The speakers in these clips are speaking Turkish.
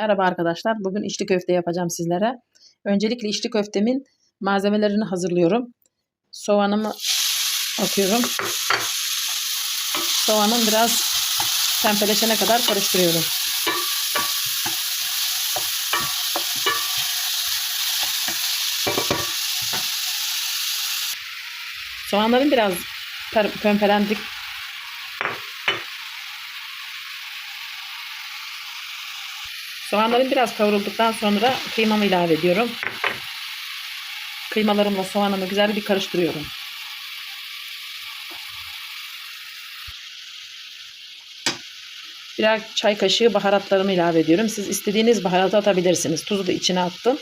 Merhaba arkadaşlar. Bugün içli köfte yapacağım sizlere. Öncelikle içli köftemin malzemelerini hazırlıyorum. Soğanımı atıyorum. Soğanım biraz pembeleşene kadar karıştırıyorum. Soğanların biraz pembelendik Soğanlarım biraz kavrulduktan sonra kıymamı ilave ediyorum. Kıymalarımla soğanımı güzel bir karıştırıyorum. Birer çay kaşığı baharatlarımı ilave ediyorum. Siz istediğiniz baharatı atabilirsiniz. Tuzu da içine attım.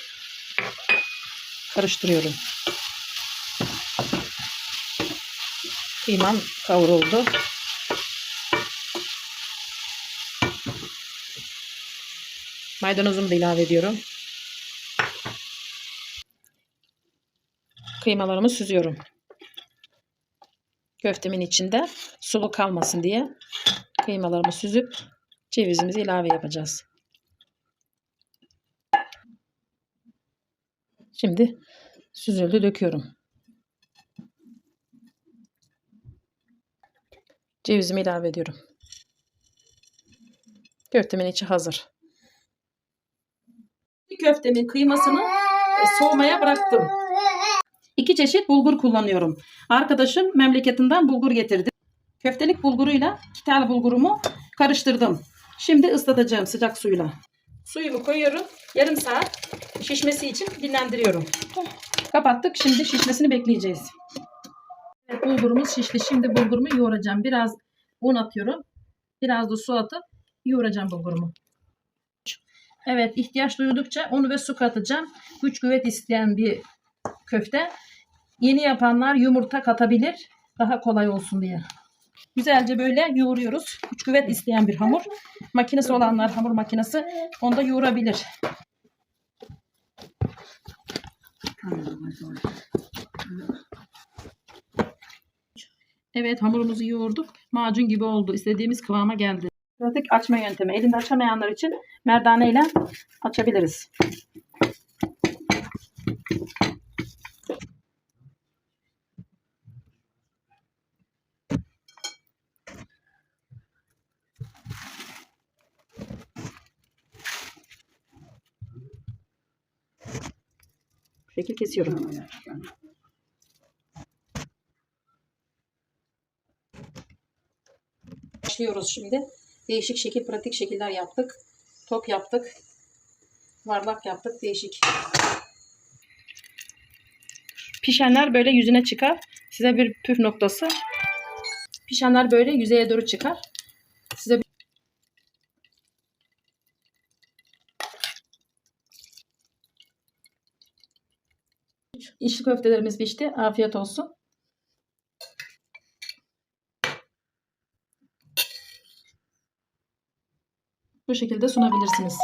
Karıştırıyorum. Kıymam kavruldu. Maydanozumu da ilave ediyorum. Kıymalarımı süzüyorum. Köftemin içinde sulu kalmasın diye kıymalarımı süzüp cevizimizi ilave yapacağız. Şimdi süzüldü döküyorum. Cevizimi ilave ediyorum. Köftemin içi hazır. Köftemin kıymasını e, soğumaya bıraktım. İki çeşit bulgur kullanıyorum. Arkadaşım memleketinden bulgur getirdi. Köftelik bulguruyla iki tane bulgurumu karıştırdım. Şimdi ıslatacağım sıcak suyla. Suyumu koyuyorum. Yarım saat şişmesi için dinlendiriyorum. Kapattık. Şimdi şişmesini bekleyeceğiz. Evet, bulgurumuz şişti. Şimdi bulgurumu yoğuracağım. Biraz un atıyorum. Biraz da su atıp yoğuracağım bulgurumu. Evet ihtiyaç duydukça un ve su katacağım. Güç kuvvet isteyen bir köfte. Yeni yapanlar yumurta katabilir. Daha kolay olsun diye. Güzelce böyle yoğuruyoruz. Güç kuvvet isteyen bir hamur. Makinesi olanlar hamur makinesi onda yoğurabilir. Evet hamurumuzu yoğurduk. Macun gibi oldu. İstediğimiz kıvama geldi. Pratik açma yöntemi. Elinde açamayanlar için merdane ile açabiliriz. Şekil kesiyorum. Başlıyoruz şimdi. Değişik şekil, pratik şekiller yaptık. Top yaptık. Varlak yaptık. Değişik. Pişenler böyle yüzüne çıkar. Size bir püf noktası. Pişenler böyle yüzeye doğru çıkar. Size bir... İçli köftelerimiz pişti. Afiyet olsun. Bu şekilde sunabilirsiniz.